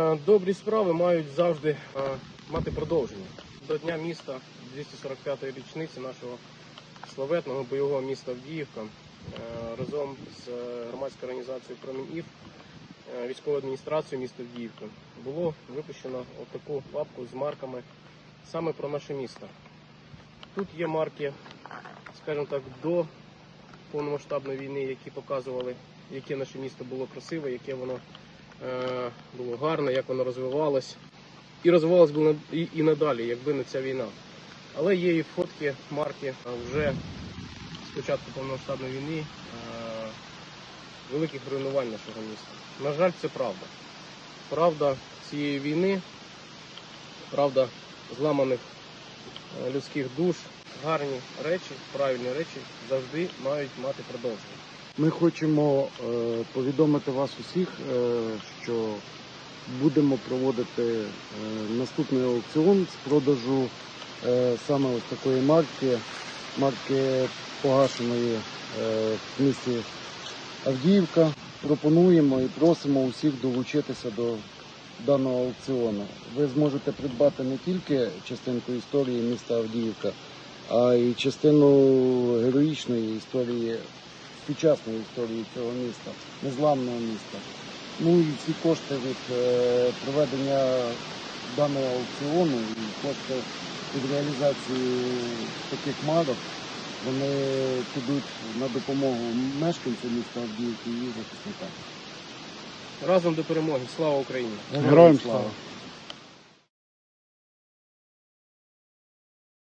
Е, Добрі справи мають завжди е, мати продовження. До Дня міста 245-ї річниці нашого славетного бойового міста Авдіївка е, разом з громадською організацією Промінів військовою адміністрацією міста Авдіївка було випущено таку папку з марками саме про наше місто. Тут є марки, скажімо так, до повномасштабної війни, які показували, яке наше місто було красиве, яке воно було гарне, як воно розвивалось. І розвивалось на- і, і надалі, якби не ця війна. Але є і фотки, марки е, вже з початку повномасштабної війни е, великих руйнувань нашого міста. На жаль, це правда. Правда цієї війни, правда зламаних е, людських душ, гарні речі, правильні речі завжди мають мати продовження. Ми хочемо е, повідомити вас усіх, е, що будемо проводити е, наступний аукціон з продажу саме ось такої марки, марки погашеної в місті Авдіївка. Пропонуємо і просимо усіх долучитися до даного аукціону. Ви зможете придбати не тільки частинку історії міста Авдіївка, а й частину героїчної історії сучасної історії цього міста, незламного міста. Ну і всі кошти від е, проведення даного аукціону і кошти від реалізації таких марок, вони підуть на допомогу мешканцям міста Авдіївки і захисникам. Разом до перемоги. Слава Україні! Героям слава!